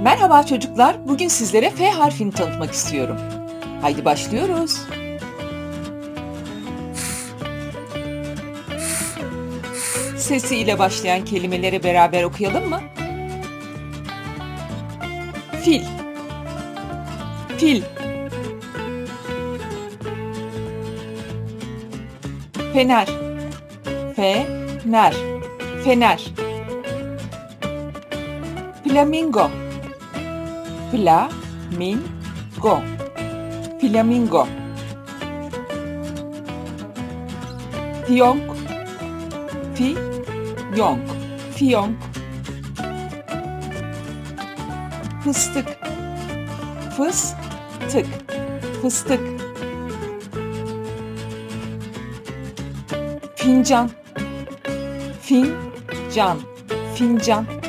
Merhaba çocuklar. Bugün sizlere F harfini tanıtmak istiyorum. Haydi başlıyoruz. Sesi ile başlayan kelimeleri beraber okuyalım mı? Fil. Fil. Fener. Fener. Fener. Flamingo. Flamingo. Flamingo. Fiyonk. Fiyonk. Fiyonk. Fıstık. Fıstık. Fıstık. Fincan. Fincan. Fincan.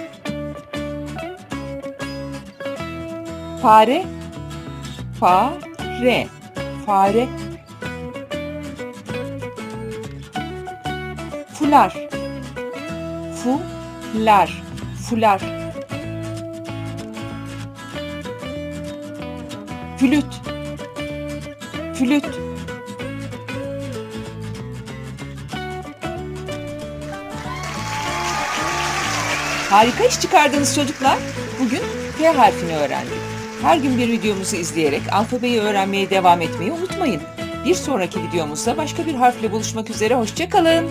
Fare. Fare. Fare. Fular. Fular. Fular. Flüt. Flüt. Harika iş çıkardınız çocuklar. Bugün F harfini öğrendik. Her gün bir videomuzu izleyerek alfabeyi öğrenmeye devam etmeyi unutmayın. Bir sonraki videomuzda başka bir harfle buluşmak üzere. Hoşçakalın.